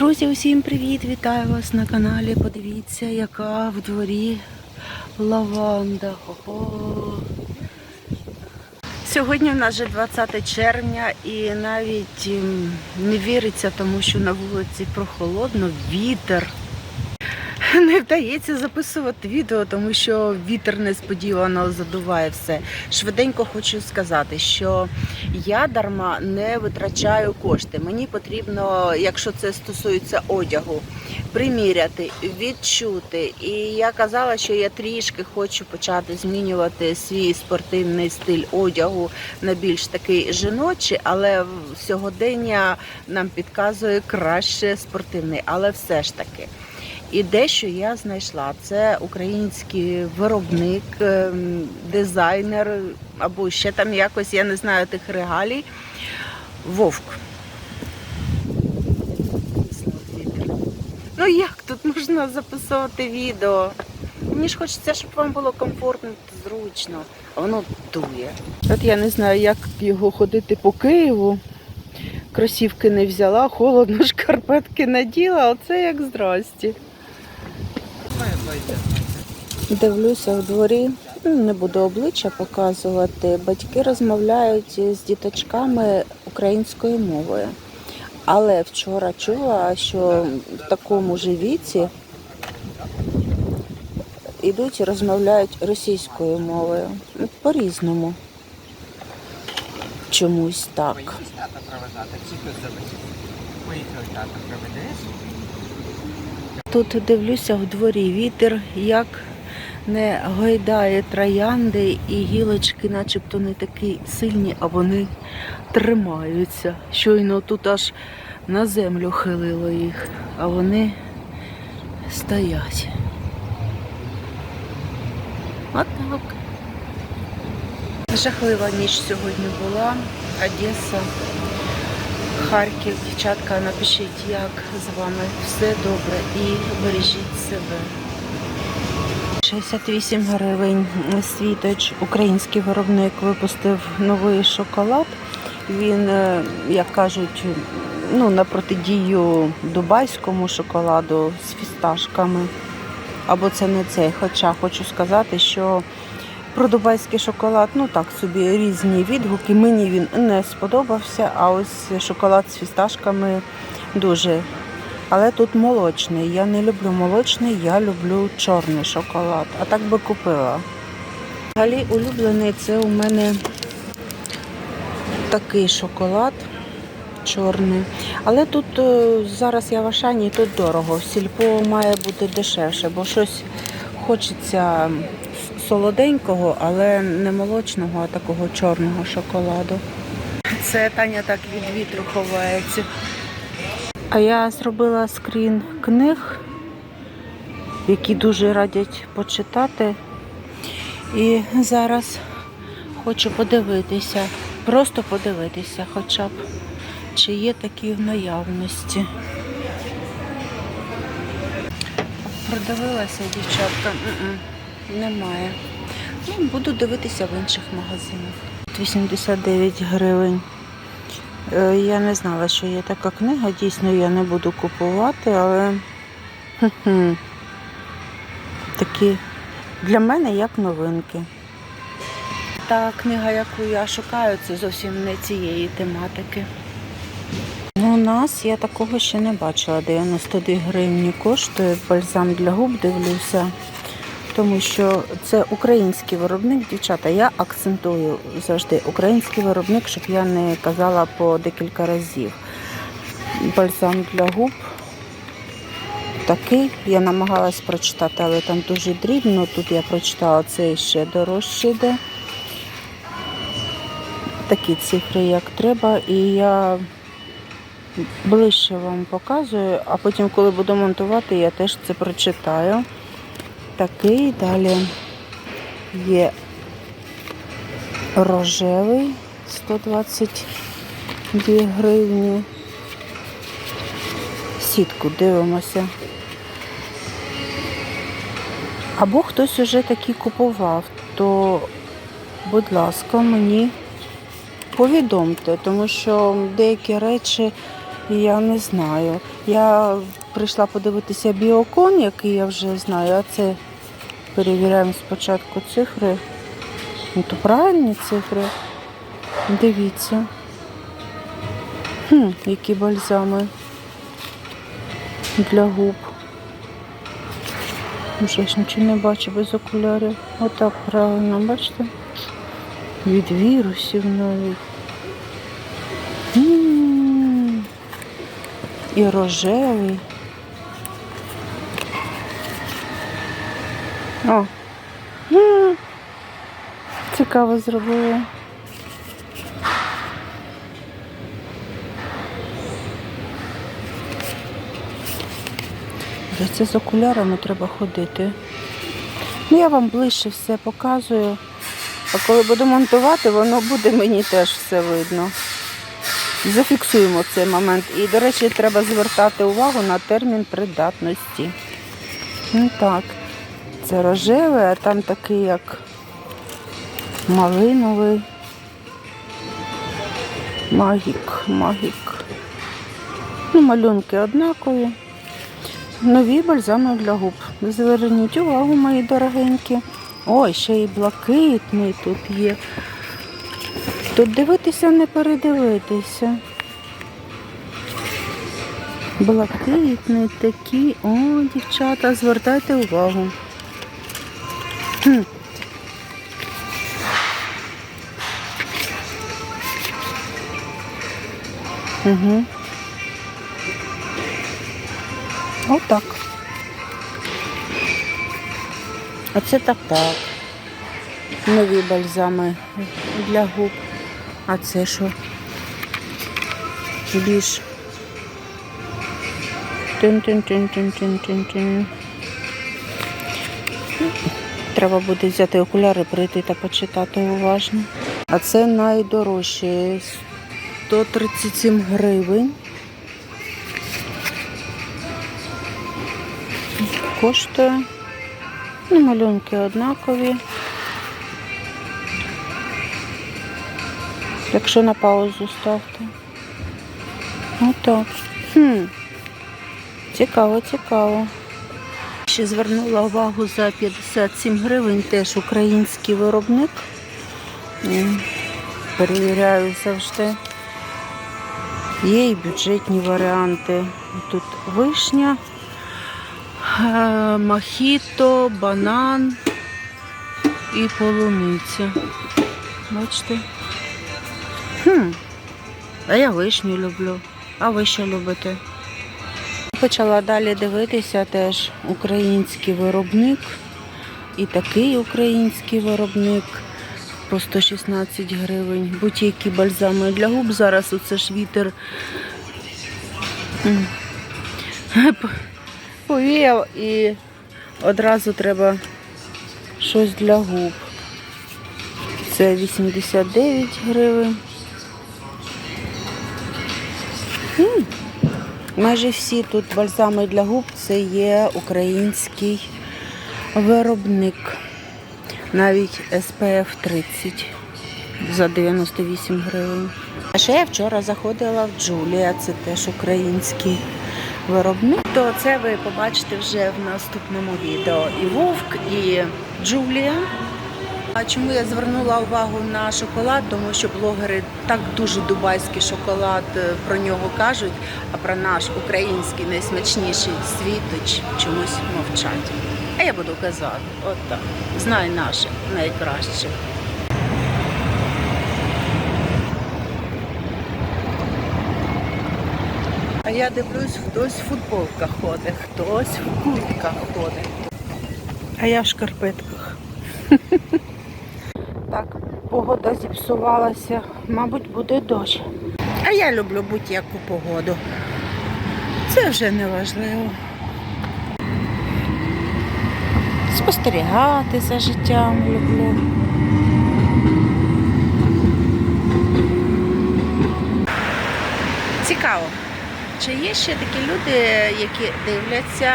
Друзі, усім привіт! Вітаю вас на каналі. Подивіться, яка в дворі лаванда. Ого. Сьогодні в нас вже 20 червня і навіть ем, не віриться, тому що на вулиці прохолодно, вітер. Не вдається записувати відео, тому що вітер несподівано задуває все. Швиденько хочу сказати, що я дарма не витрачаю кошти. Мені потрібно, якщо це стосується одягу, приміряти, відчути. І я казала, що я трішки хочу почати змінювати свій спортивний стиль одягу на більш такий жіночий, але сьогодення нам підказує краще спортивний, але все ж таки. І дещо я знайшла. Це український виробник, ем, дизайнер, або ще там якось, я не знаю тих регалій. Вовк. Ну як тут можна записувати відео? Мені ж хочеться, щоб вам було комфортно та зручно, а воно дує. От я не знаю, як його ходити по Києву. Кросівки не взяла, холодно, шкарпетки наділа, оце як здрасті. Дивлюся в дворі, не буду обличчя показувати. Батьки розмовляють з діточками українською мовою. Але вчора чула, що в такому ж віці йдуть і розмовляють російською мовою. Ну, По-різному. Чомусь так. Тут дивлюся в дворі вітер, як не гойдає троянди і гілочки, начебто не такі сильні, а вони тримаються. Щойно тут аж на землю хилило їх, а вони стоять. От так. Жахлива ніч сьогодні була. Одеса. Харків, дівчатка, напишіть, як з вами все добре і бережіть себе. 68 гривень світоч, український виробник випустив новий шоколад. Він, е, як кажуть, ну, на протидію дубайському шоколаду з фісташками. Або це не цей. Хоча хочу сказати, що про дубайський шоколад, ну так собі різні відгуки. Мені він не сподобався, а ось шоколад з фісташками дуже. Але тут молочний. Я не люблю молочний, я люблю чорний шоколад. А так би купила. Взагалі улюблений це у мене такий шоколад чорний. Але тут е, зараз я в Ашані, тут дорого. Сільпо має бути дешевше, бо щось хочеться солоденького, але не молочного, а такого чорного шоколаду. Це Таня так від вітру ховається. А я зробила скрін книг, які дуже радять почитати. І зараз хочу подивитися, просто подивитися хоча б, чи є такі в наявності. Продивилася дівчатка. Немає. Ну, буду дивитися в інших магазинах. 89 гривень. Е, Я не знала, що є така книга. Дійсно, я не буду купувати, але такі для мене як новинки. Та книга, яку я шукаю, це зовсім не цієї тематики. Ну, у нас я такого ще не бачила. 92 гривні коштує бальзам для губ, дивлюся. Тому що це український виробник, дівчата. Я акцентую завжди український виробник, щоб я не казала по декілька разів. Бальзам для губ такий. Я намагалась прочитати, але там дуже дрібно. Тут я прочитала цей ще дорожче йде. Такі цифри, як треба. І я ближче вам показую, а потім, коли буду монтувати, я теж це прочитаю. Такий далі є рожевий 122 гривні. Сітку дивимося. Або хтось уже такі купував, то, будь ласка, мені повідомте, тому що деякі речі Я не знаю. Я прийшла подивитися біокон, який я вже знаю, а це перевіряємо спочатку цифри. Ну, то правильні цифри. Дивіться. Хм, які бальзами для губ. Вже ж нічого не бачу без окулярів. Отак правильно, бачите? Від вірусів навіть. М, І рожевий. О. М, Цікаво зробили. Це з окулярами треба ходити. Ну, я вам ближче все показую. А коли буду монтувати, воно буде мені теж все видно. Зафіксуємо цей момент. І, до речі, треба звертати увагу на термін придатності. Ну так, це рожевий, а там такий, як малиновий. Магік, магік. Ну, малюнки однакові. Нові бальзами для губ. Зверніть увагу, мої дорогенькі. Ой, ще й блакитний тут є. Тут дивитися, не передивитися. Блакитний такий. О, дівчата, звертайте увагу. Хм. Угу. Отак. А це так так. Нові бальзами для губ. А це що? Більш. Тин-тин-тин-тин-тин-тин-тин. Треба буде взяти окуляри, прийти та почитати уважно. А це найдорожче. 137 гривень. Коштує. Ну, малюнки однакові. Якщо на паузу ставте. Отак. Хм. Цікаво, цікаво. Ще звернула увагу за 57 гривень, теж український виробник. Перевіряю завжди. Є і бюджетні варіанти. Тут вишня, е, мохіто, банан і полуниця. Бачите? Хм. А я вишню люблю. А ви що любите? Почала далі дивитися теж український виробник. І такий український виробник по 116 гривень. Будь-які бальзами для губ. Зараз оце ж вітер повіяв і одразу треба щось для губ. Це 89 гривень. Майже всі тут бальзами для губ це є український виробник. Навіть SPF 30 за 98 гривень. А ще я вчора заходила в Джулія, це теж український виробник. То це ви побачите вже в наступному відео. І Вовк, і Джулія. А чому я звернула увагу на шоколад? Тому що блогери так дуже дубайський шоколад е, про нього кажуть, а про наш український найсмачніший світоч чомусь мовчать. А я буду казати, от так. Знай наше найкраще. А я дивлюсь, хтось в футболках ходить, хтось в куртках ходить. А я в шкарпетках. Так, погода зіпсувалася, мабуть, буде дощ. А я люблю будь-яку погоду. Це вже не важливо. Спостерігати за життям люблю. Цікаво. Чи є ще такі люди, які дивляться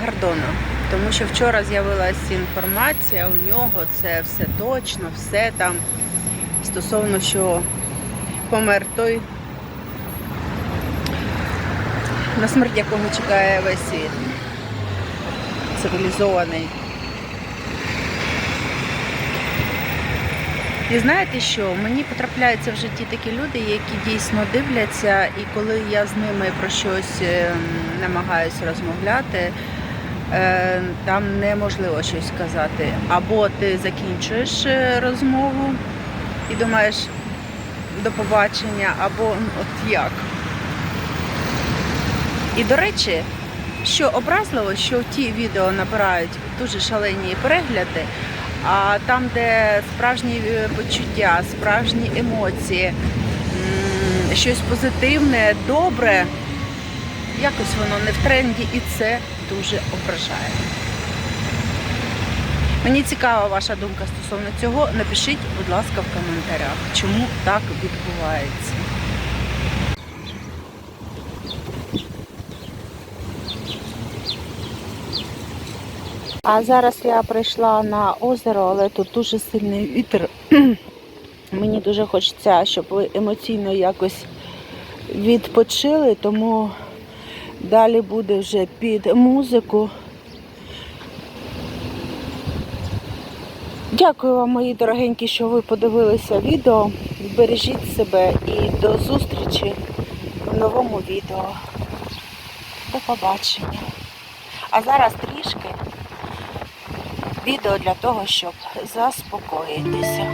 Гордона? Тому що вчора з'явилася інформація, у нього це все точно, все там стосовно що помер той на смерть якого чекає весь світ. Цивілізований. І знаєте що? Мені потрапляються в житті такі люди, які дійсно дивляться, і коли я з ними про щось ем, намагаюся розмовляти, е, там неможливо щось сказати. Або ти закінчуєш е, розмову і думаєш до побачення, або от як. І до речі, що образливо, що ті відео набирають дуже шалені перегляди, а там, де справжні е, почуття, справжні емоції, щось позитивне, добре, якось воно не в тренді, і це дуже ображає. Мені цікава ваша думка стосовно цього. Напишіть, будь ласка, в коментарях, чому так відбувається. А зараз я прийшла на озеро, але тут дуже сильний вітер. Мені дуже хочеться, щоб ви емоційно якось відпочили, тому далі буде вже під музику. Дякую вам, мої дорогенькі, що ви подивилися відео. Бережіть себе і до зустрічі в новому відео. До побачення. А зараз трішки відео для того, щоб заспокоїтися.